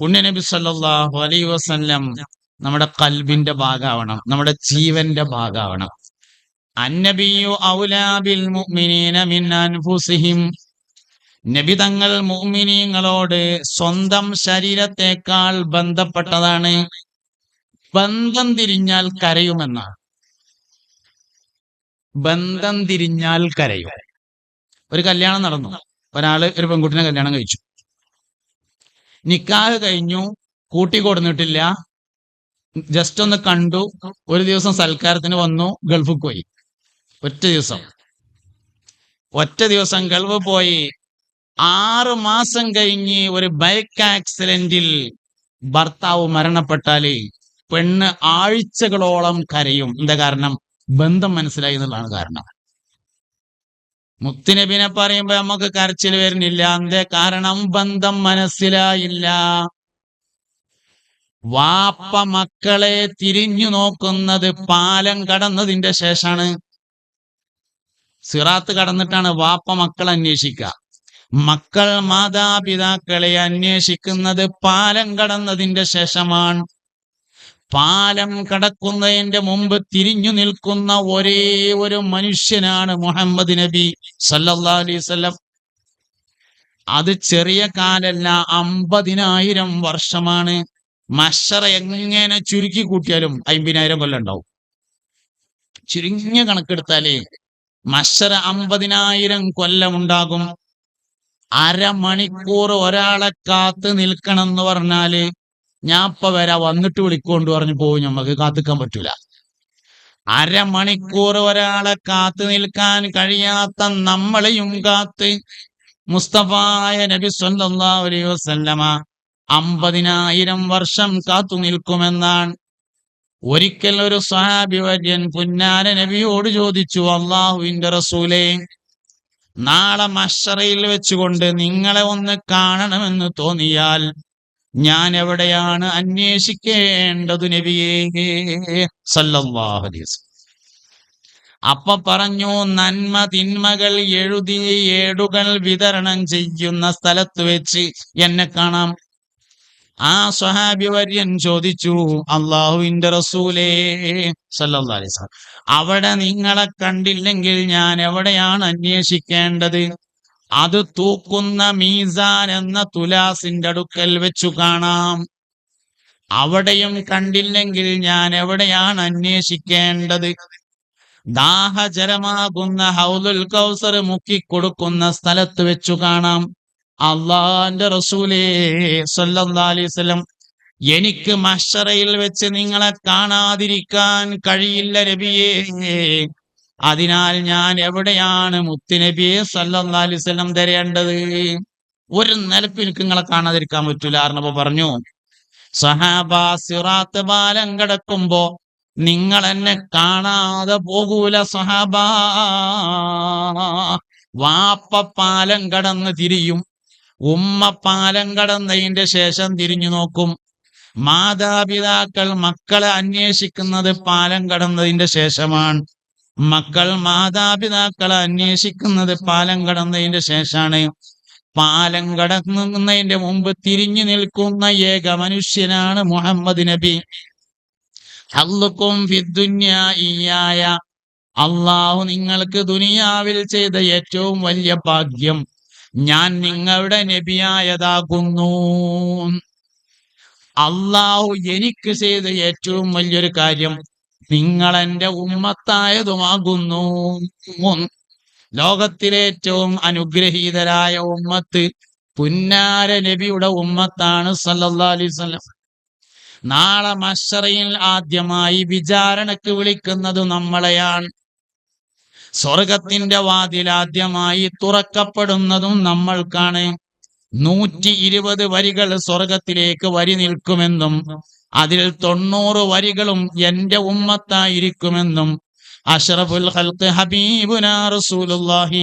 പുണ്യനബി സല്ലാഹു അലൈ വസല്ലം നമ്മുടെ കൽബിന്റെ ഭാഗമാവണം നമ്മുടെ ജീവന്റെ ഭാഗമാവണം. അന്നബിയു മുഅ്മിനീന മിൻ അൻഫുസിഹിം. നബി തങ്ങൾ മുഅ്മിനീങ്ങളോട് സ്വന്തം ശരീരത്തെക്കാൾ ബന്ധപ്പെട്ടതാണ്. ബന്ധം തിരിഞ്ഞാൽ കരയുമെന്നാണ്. ബന്ധം തിരിഞ്ഞാൽ കരയും. ഒരു കല്യാണം നടന്നു. ഒരാൾ ഒരു പെൺകുട്ടിനെ കല്യാണം കഴിച്ചു. നിക്കാഹ് കഴിഞ്ഞു കൂട്ടി കൊടുന്നിട്ടില്ല. ജസ്റ്റ് ഒന്ന് കണ്ടു ഒരു ദിവസം സൽക്കാരത്തിന് വന്നു ഗൾഫിൽ പോയി. ഒറ്റ ദിവസം. ഒറ്റ ദിവസം ഗൾഫ് പോയി. ആറ് മാസം കഴിഞ്ഞ് ഒരു ബൈക്ക് ആക്സിഡന്റിൽ ഭർത്താവ് മരണപ്പെട്ടാൽ പെണ്ണ് ആഴ്ചകളോളം കരയും. എന്താ കാരണം? ബന്ധം മനസ്സിലായി എന്നുള്ളതാണ് കാരണം. മുത്തുനബിനെ പറയുമ്പോ നമുക്ക് കരച്ചിൽ വരുന്നില്ല. എന്തേ കാരണം? ബന്ധം മനസ്സിലായില്ല. വാപ്പ മക്കളെ തിരിഞ്ഞു നോക്കുന്നത് പാലം കടന്നതിന്റെ ശേഷാണ്. സിറാത്ത് കടന്നിട്ടാണ് വാപ്പ മക്കൾ അന്വേഷിക്കുക. മക്കൾ മാതാപിതാക്കളെ അന്വേഷിക്കുന്നത് പാലം കടന്നതിന്റെ ശേഷമാണ്. പാലം കടക്കുന്നതിന്റെ മുമ്പ് തിരിഞ്ഞു നിൽക്കുന്ന ഒരേ ഒരു മനുഷ്യനാണ് മുഹമ്മദ് നബി സല്ലാ അലൈവല്ലം അത് ചെറിയ കാലല്ല അമ്പതിനായിരം വർഷമാണ്. മഷറ എങ്ങനെ ചുരുക്കി കൂട്ടിയാലും അമ്പതിനായിരം കൊല്ലം ഉണ്ടാവും. ചുരുങ്ങിയ കണക്കെടുത്താലേ മഷറ അമ്പതിനായിരം കൊല്ലം ഉണ്ടാകും. അരമണിക്കൂർ ഒരാളെ കാത്ത് നിൽക്കണം എന്ന് പറഞ്ഞാൽ ഞാൻ ഇപ്പൊ വരാ വന്നിട്ട് വിളിക്കൊണ്ട് പറഞ്ഞു പോകും നമുക്ക് കാത്തിക്കാൻ പറ്റൂല. അരമണിക്കൂർ ഒരാളെ കാത്തു നിൽക്കാൻ കഴിയാത്ത നമ്മളെയും കാത്ത് മുസ്തഫായ നബി അലൈഹി വസല്ലമ അമ്പതിനായിരം വർഷം കാത്തു നിൽക്കുമെന്നാണ്. ഒരിക്കൽ ഒരു സഹാബി വര്യൻ നബിയോട് ചോദിച്ചു അള്ളാഹുവിന്റെ റസൂലേ നാളെ മഷറയിൽ വെച്ചുകൊണ്ട് നിങ്ങളെ ഒന്ന് കാണണമെന്ന് തോന്നിയാൽ ഞാൻ എവിടെയാണ് അന്വേഷിക്കേണ്ടത് നബിയേ? സല്ലല്ലാഹു അലൈഹി വസല്ലം. അപ്പൊ പറഞ്ഞു നന്മ തിന്മകൾ എഴുതി ഏടുകൾ വിതരണം ചെയ്യുന്ന സ്ഥലത്ത് വെച്ച് എന്നെ കാണാം. ആ സ്വഹാബി വര്യൻ ചോദിച്ചു അള്ളാഹുവിന്റെ റസൂലേ സല്ലല്ലാഹു അലൈഹി അവിടെ നിങ്ങളെ കണ്ടില്ലെങ്കിൽ ഞാൻ എവിടെയാണ് അന്വേഷിക്കേണ്ടത്? അത് തൂക്കുന്ന മീസാൻ എന്ന തുലാസിന്റെ അടുക്കൽ വെച്ചു കാണാം. അവിടെയും കണ്ടില്ലെങ്കിൽ ഞാൻ എവിടെയാണ് അന്വേഷിക്കേണ്ടത്? ദാഹചരമാകുന്ന ഹൗലുൽ കൗസർ മുക്കിക്കൊടുക്കുന്ന സ്ഥലത്ത് വെച്ചു കാണാം. അള്ളാന്റെ റസൂലേ സല്ലാസ്ലം എനിക്ക് മഷറയിൽ വെച്ച് നിങ്ങളെ കാണാതിരിക്കാൻ കഴിയില്ല നബിയേ. അതിനാൽ ഞാൻ എവിടെയാണ് മുത്തുനബിയെ വസല്ലം തരേണ്ടത്? ഒരു നിലപ്പ് എനിക്ക് നിങ്ങളെ കാണാതിരിക്കാൻ പറ്റൂല അറിഞ്ഞപ്പോ പറഞ്ഞു. സഹാബ സിറാത്ത് പാലം കിടക്കുമ്പോ നിങ്ങൾ എന്നെ കാണാതെ പോകൂല സഹാബ. വാപ്പ പാലം കടന്ന് തിരിയും. ഉമ്മ പാലം കടന്നതിന്റെ ശേഷം തിരിഞ്ഞു നോക്കും. മാതാപിതാക്കൾ മക്കളെ അന്വേഷിക്കുന്നത് പാലം കടന്നതിന്റെ ശേഷമാണ്. മക്കൾ മാതാപിതാക്കളെ അന്വേഷിക്കുന്നത് പാലം കടന്നതിന്റെ ശേഷമാണ് പാലം കടന്നതിന്റെ മുമ്പ് തിരിഞ്ഞു നിൽക്കുന്ന ഏക മനുഷ്യനാണ് മുഹമ്മദ് നബി. ഹല്ലുക്കും അള്ളാഹു നിങ്ങൾക്ക് ദുനിയാവിൽ ചെയ്ത ഏറ്റവും വലിയ ഭാഗ്യം ഞാൻ നിങ്ങളുടെ നബിയായതാകുന്നു. അള്ളാഹു എനിക്ക് ചെയ്ത ഏറ്റവും വലിയൊരു കാര്യം നിങ്ങൾ എന്റെ ഉമ്മത്തായതുമാകുന്നു ലോകത്തിലേറ്റവും അനുഗ്രഹീതരായ ഉമ്മത്ത് പുന്നാര നബിയുടെ ഉമ്മത്താണ് സല്ലല്ലാഹു അലൈഹി വസല്ലം. നാളെ മഷറയിൽ ആദ്യമായി വിചാരണക്ക് വിളിക്കുന്നത് നമ്മളെയാണ്. സ്വർഗത്തിന്റെ വാതിൽ ആദ്യമായി തുറക്കപ്പെടുന്നതും നമ്മൾക്കാണ്. നൂറ്റി ഇരുപത് വരികൾ സ്വർഗത്തിലേക്ക് വരി നിൽക്കുമെന്നും അതിൽ തൊണ്ണൂറ് വരികളും എന്റെ ഉമ്മത്തായിരിക്കുമെന്നും അഷറഫുൽ ഹൽക്ക് ഹബീബുനാ റസൂലുള്ളാഹി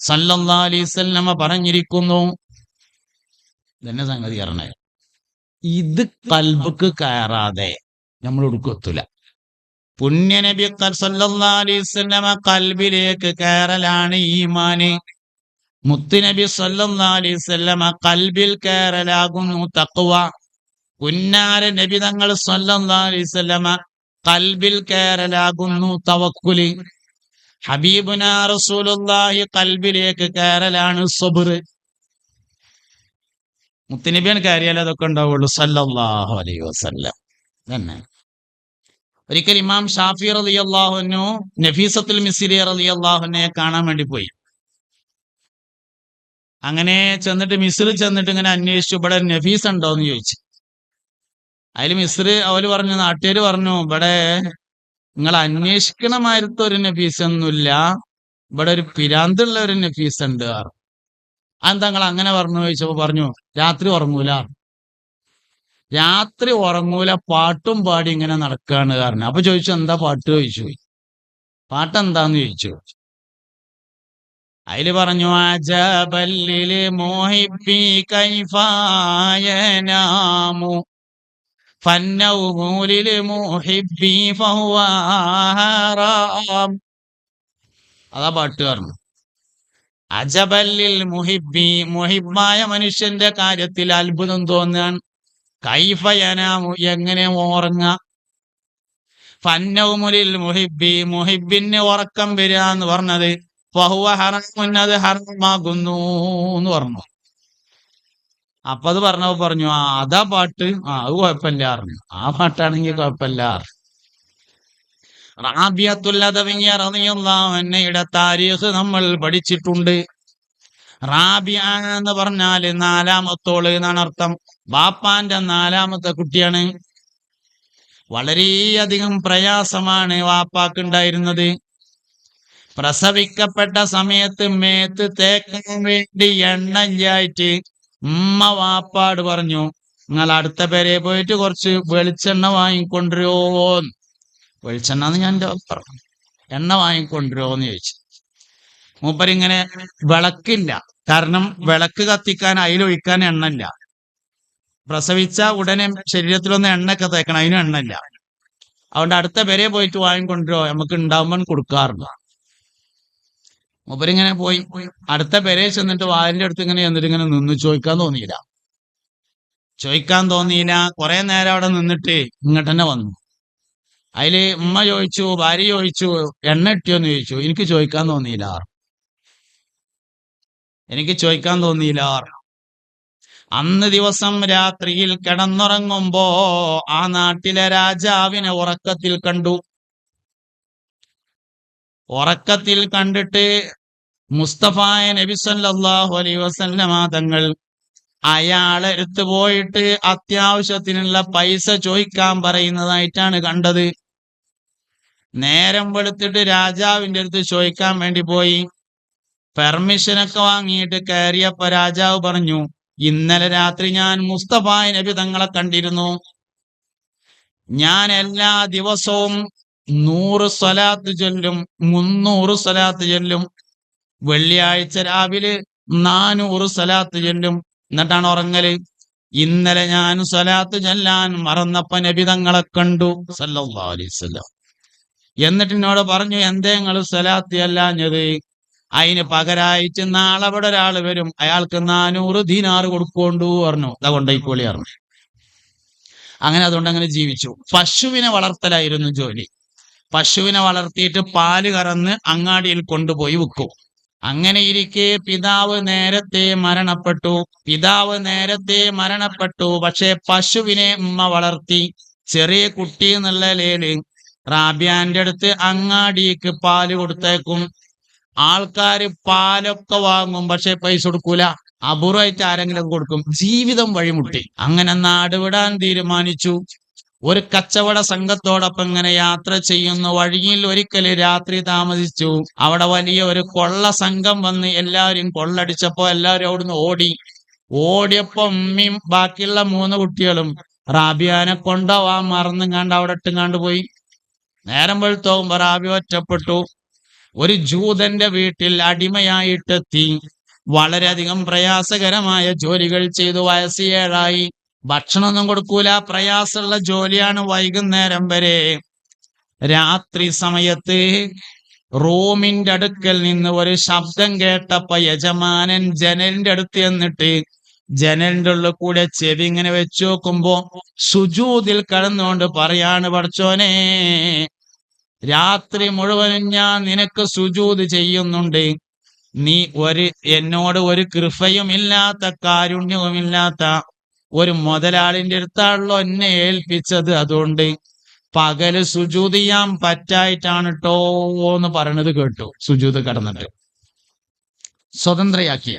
സല്ലല്ലാഹു അലൈഹി വസല്ലമ പറഞ്ഞിരിക്കുന്നു. ഇതന്നെ സംഗതി പറഞ്ഞേ? ഇത് കൽബക്ക് കയറാതെ നമ്മൾ ഒടുക്കത്തില്ല പുണ്യനബി സല്ലല്ലാഹു അലൈഹി വസല്ലമ കൽബിലേക്ക് കയറലാണ് ഈമാന്. മുത്തുനബി സല്ലല്ലാഹു അലൈഹി വസല്ലമ കൽബിൽ കയറലാകുന്നു തഖ്വ. പുന്നാര നബി തങ്ങൾ വസല്ലമ കൽബിൽ കയറലാകുന്നു തവക്കുൽ. ഹബീബുന റസൂലുള്ളാഹി കൽബിലേക്ക് കയറലാണ് സബർ മുത്തുനബിയാണ് കാര്യാലും അതൊക്കെ ഉണ്ടാവുള്ളൂ. സല്ലാഹു അലൈ വസല്ലം. തന്നെ ഒരിക്കൽ ഇമാം ഷാഫി റളിയല്ലാഹുനു നഫീസത്തുൽ മിസിലി റലി അള്ളാഹുനെ കാണാൻ വേണ്ടി പോയി. അങ്ങനെ ചെന്നിട്ട് മിസിൽ ചെന്നിട്ട് ഇങ്ങനെ അന്വേഷിച്ചു ഇവിടെ നഫീസ് ഉണ്ടോ? എന്ന് ചോദിച്ചു. അതിൽ മിസ്ർ അവർ പറഞ്ഞു നാട്ടുകാർ പറഞ്ഞു ഇവിടെ നിങ്ങൾ അന്വേഷിക്കണ മാരത്തെ ഒരു നഫീസ് ഒന്നുമില്ല. ഇവിടെ ഒരു പിരാന്തുള്ള ഒരു നഫീസ് ഉണ്ട് അതെന്താ നിങ്ങൾ അങ്ങനെ പറഞ്ഞു? ചോദിച്ചപ്പോ പറഞ്ഞു രാത്രി ഉറങ്ങൂല. രാത്രി ഉറങ്ങൂല പാട്ടും പാടി ഇങ്ങനെ നടക്കാണ് കാരണം അപ്പൊ ചോദിച്ചു എന്താ പാട്ട്? ചോദിച്ചു പാട്ട് എന്താന്ന് ചോദിച്ചു അതിൽ പറഞ്ഞു അജബല്ലിൽ മോഹിപ്പി കൈഫായനാമു ഫന്നൗമൂലിൽ മോഹിപ്പി ഫഹുവാറാം അതാ പാട്ട് പറഞ്ഞു അജബല്ലിൽ മുഹിബി മുഹിബായ മനുഷ്യന്റെ കാര്യത്തിൽ അത്ഭുതം തോന്നാൻ കൈഫയനാമു എങ്ങനെ ഉറങ്ങ ഫന്നൗമുലിൽ മുഹിബി മുഹിബിന് ഉറക്കം വരിക എന്ന് പറഞ്ഞത് ഫഹുവ ഹറമുൻ അത് ഹറമാകുന്നു എന്ന് പറഞ്ഞു. അപ്പൊ അത് പറഞ്ഞപ്പോ പറഞ്ഞു ആ അതാ പാട്ട്. ആ അത് കുഴപ്പമില്ല ആ പാട്ടാണെങ്കിൽ കുഴപ്പമില്ല റാബിയത്തുല്ലതവിയുടെ താരീഖ് നമ്മൾ പഠിച്ചിട്ടുണ്ട്. റാബിയ എന്ന് പറഞ്ഞാൽ നാലാമത്തോൾ എന്നാണ് അർത്ഥം. ബാപ്പാന്റെ നാലാമത്തെ കുട്ടിയാണ്. വളരെയധികം പ്രയാസമാണ് വാപ്പാക്ക് ഉണ്ടായിരുന്നത് പ്രസവിക്കപ്പെട്ട സമയത്ത് മേത്ത് തേക്കാൻ വേണ്ടി എണ്ണയില്ലായിട്ട് ഉമ്മ വാപ്പാട് പറഞ്ഞു നിങ്ങൾ അടുത്ത പേരെ പോയിട്ട് കുറച്ച് വെളിച്ചെണ്ണ വാങ്ങിക്കൊണ്ടുവരുമോ വെളിച്ചെണ്ണ എന്ന് ഞാൻ പറഞ്ഞു. എണ്ണ വാങ്ങിക്കൊണ്ടുവരുമോന്ന് ചോദിച്ചു. മൂപ്പരിങ്ങനെ വിളക്കില്ല. കാരണം വിളക്ക് കത്തിക്കാൻ അതിലൊഴിക്കാൻ എണ്ണല്ല പ്രസവിച്ച ഉടനെ ശരീരത്തിലൊന്ന് എണ്ണയൊക്കെ തേക്കണം. അതിനും എണ്ണല്ല അതുകൊണ്ട് അടുത്ത പേരെ പോയിട്ട് വാങ്ങിക്കൊണ്ടുവരുമോ നമുക്ക് ഉണ്ടാവുമ്പോൾ കൊടുക്കാറുണ്ട്. മൂപ്പരിങ്ങനെ പോയി. അടുത്ത പെരേ ചെന്നിട്ട് വാലിന്റെ അടുത്ത് ഇങ്ങനെ ചെന്നിട്ട് ഇങ്ങനെ നിന്ന് ചോദിക്കാൻ തോന്നിയില്ല. ചോദിക്കാൻ തോന്നിയില്ല. കുറെ നേരം അവിടെ നിന്നിട്ട് ഇങ്ങോട്ട് തന്നെ വന്നു. അതിൽ ഉമ്മ ചോദിച്ചു ഭാര്യ ചോദിച്ചു എണ്ണ ഇട്ടിയോന്ന് ചോദിച്ചു. എനിക്ക് ചോദിക്കാൻ തോന്നിയില്ല. എനിക്ക് ചോദിക്കാൻ തോന്നിയില്ല. അന്ന് ദിവസം രാത്രിയിൽ കിടന്നുറങ്ങുമ്പോ ആ നാട്ടിലെ രാജാവിനെ ഉറക്കത്തിൽ കണ്ടു. ഉറക്കത്തിൽ കണ്ടിട്ട് മുസ്തഫായ നബി സല്ലല്ലാഹു അലൈഹി വസല്ലമ തങ്ങൾ അയാളെ എടുത്തു പോയിട്ട് അത്യാവശ്യത്തിനുള്ള പൈസ ചോദിക്കാൻ പറയുന്നതായിട്ടാണ് കണ്ടത്. നേരം വെളുത്തിട്ട് രാജാവിന്റെ അടുത്ത് ചോദിക്കാൻ വേണ്ടി പോയി. പെർമിഷനൊക്കെ വാങ്ങിയിട്ട് കയറിയപ്പോ രാജാവ് പറഞ്ഞു ഇന്നലെ രാത്രി ഞാൻ മുസ്തഫായ നബി തങ്ങളെ കണ്ടിരുന്നു. ഞാൻ എല്ലാ ദിവസവും നൂറ് സ്വലാത്ത് ചൊല്ലും മുന്നൂറ് സ്വലാത്ത് ചൊല്ലും വെള്ളിയാഴ്ച രാവിലെ നാനൂറ് സ്വലാത്ത് ചൊല്ലും. എന്നിട്ടാണ് ഉറങ്ങൽ? ഇന്നലെ ഞാൻ സ്വലാത്ത് ചൊല്ലാൻ മറന്നപ്പ നബി തങ്ങളെ കണ്ടു സല്ലല്ലാഹു അലൈഹി വസല്ലം. എന്നിട്ട് എന്നോട് പറഞ്ഞു എന്തേ നിങ്ങൾ സ്വലാത്ത് അല്ലാഞ്ഞത് അതിന് പകരായിട്ട് നാളെ അവിടെ ഒരാൾ വരും. അയാൾക്ക് നാനൂറ് ദീനാറ് കൊടുക്കൊണ്ടു പറഞ്ഞു. അതാ കൊണ്ടോയിക്കോളി പറഞ്ഞു. അങ്ങനെ അതുകൊണ്ട് അങ്ങനെ ജീവിച്ചു. പശുവിനെ വളർത്തലായിരുന്നു ജോലി. പശുവിനെ വളർത്തിയിട്ട് പാൽ കറന്ന് അങ്ങാടിയിൽ കൊണ്ടുപോയി വിൽക്കും അങ്ങനെ ഇരിക്കെ പിതാവ് നേരത്തെ മരണപ്പെട്ടു. പിതാവ് നേരത്തെ മരണപ്പെട്ടു. പക്ഷെ പശുവിനെ ഉമ്മ വളർത്തി. ചെറിയ കുട്ടി എന്നുള്ള ലേൽ റാബിയാന്റെ അടുത്ത് അങ്ങാടിക്ക് പാൽ കൊടുത്തേക്കും. ആൾക്കാർ പാലൊക്കെ വാങ്ങും. പക്ഷെ പൈസ കൊടുക്കൂല. അപൂർവമായിട്ട് ആരെങ്കിലും കൊടുക്കും. ജീവിതം വഴിമുട്ടി. അങ്ങനെ നാടുവിടാൻ തീരുമാനിച്ചു. ഒരു കച്ചവട സംഘത്തോടൊപ്പം ഇങ്ങനെ യാത്ര ചെയ്യുന്നു വഴിയിൽ ഒരിക്കൽ രാത്രി താമസിച്ചു. അവിടെ വലിയ ഒരു കൊള്ള സംഘം വന്ന് എല്ലാവരും കൊള്ളടിച്ചപ്പോ എല്ലാവരും അവിടുന്ന് ഓടി. ഓടിയപ്പോ ഉമ്മയും ബാക്കിയുള്ള മൂന്ന് കുട്ടികളും റാബിയാനെ കൊണ്ടോ മറന്നും കണ്ട് അവിടെ ഇട്ടും പോയി. നേരം വെളുത്തോകുമ്പോ റാബി ഒറ്റപ്പെട്ടു. ഒരു ജൂതന്റെ വീട്ടിൽ അടിമയായിട്ടെത്തി. വളരെയധികം പ്രയാസകരമായ ജോലികൾ ചെയ്തു. വയസ്സ് ഏഴായി. ഭക്ഷണമൊന്നും കൊടുക്കൂല. പ്രയാസമുള്ള ജോലിയാണ് വൈകുന്നേരം വരെ. രാത്രി സമയത്ത് റൂമിന്റെ അടുക്കൽ നിന്ന് ഒരു ശബ്ദം കേട്ടപ്പോ യജമാനൻ ജനലിന്റെ അടുത്ത് എന്നിട്ട് ജനലിന്റെ ഉള്ളിൽ കൂടെ ചെവി ഇങ്ങനെ വെച്ച് നോക്കുമ്പോ സുജൂതിൽ കടന്നുകൊണ്ട് പറയാണ് പഠിച്ചോനെ രാത്രി മുഴുവനും ഞാൻ നിനക്ക് സുജൂത് ചെയ്യുന്നുണ്ട്. നീ ഒരു എന്നോട് ഒരു കൃപയും ഇല്ലാത്ത കാരുണ്യവും കാരുണ്യവുമില്ലാത്ത ഒരു മുതലാളിന്റെ അടുത്താണല്ലോ എന്നെ ഏൽപ്പിച്ചത്. അതുകൊണ്ട് പകൽ സുജൂത് ചെയ്യാൻ പറ്റായിട്ടാണ് ട്ടോ എന്ന് പറയണത് കേട്ടു. സുജൂത് കടന്നിട്ട്. സ്വതന്ത്രയാക്കിയ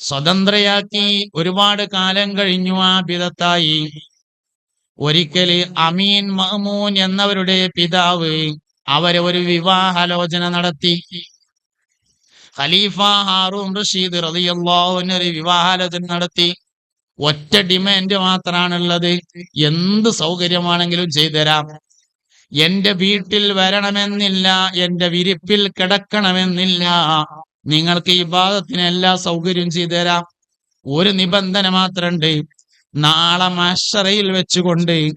സ്വതന്ത്രയാക്കി ഒരുപാട് കാലം കഴിഞ്ഞു ആ പിതത്തായി. ഒരിക്കൽ അമീൻ മഹ്മൂൻ എന്നവരുടെ പിതാവ് അവരെ ഒരു വിവാഹാലോചന നടത്തി. ഖലീഫ ഹാറൂൺ റഷീദ് റളിയല്ലാഹു അൻഹു ഒരു വിവാഹാലോചന നടത്തി. ഒറ്റ ഡിമാൻഡ് മാത്രമാണുള്ളത് എന്ത് സൗകര്യമാണെങ്കിലും ചെയ്തുതരാം. എന്റെ വീട്ടിൽ വരണമെന്നില്ല എന്റെ വിരിപ്പിൽ കിടക്കണമെന്നില്ല. നിങ്ങൾക്ക് ഈ ഭാഗത്തിന് എല്ലാ സൗകര്യവും ചെയ്തുതരാം. ഒരു നിബന്ധന മാത്രണ്ട് നാളെ മഷറയിൽ വെച്ചുകൊണ്ട്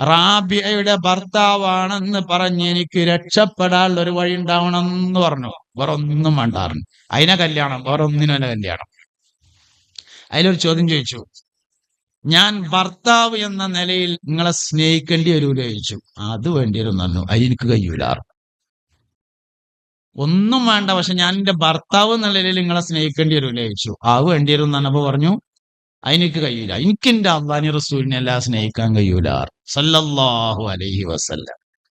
റാബിയയുടെ ഭർത്താവാണെന്ന് പറഞ്ഞ് എനിക്ക് രക്ഷപ്പെടാനുള്ള ഒരു വഴി ഉണ്ടാവണം എന്ന് പറഞ്ഞു. വേറെ ഒന്നും വേണ്ടാറുണ്ട് അതിനെ കല്യാണം. വേറെ ഒന്നിനും കല്യാണം. അതിലൊരു ചോദ്യം ചോദിച്ചു. ഞാൻ ഭർത്താവ് എന്ന നിലയിൽ നിങ്ങളെ സ്നേഹിക്കേണ്ടി വരൂല ചോദിച്ചു. അത് വേണ്ടി വരും പറഞ്ഞു. അത് എനിക്ക് കഴിയൂല ഒന്നും വേണ്ട പക്ഷെ ഞാൻ എന്റെ ഭർത്താവ് എന്ന നിലയിൽ നിങ്ങളെ സ്നേഹിക്കേണ്ടി വരൂല ചോദിച്ചു. അത് വേണ്ടി വരും എന്ന് പറഞ്ഞപ്പോ പറഞ്ഞു അതിനെനിക്ക് കഴിയൂല. എനിക്ക് എന്റെ അള്ളാനി റസൂലിനെ എല്ലാം സ്നേഹിക്കാൻ കഴിയൂല സല്ലല്ലാഹു അലൈഹി വസല്ലം.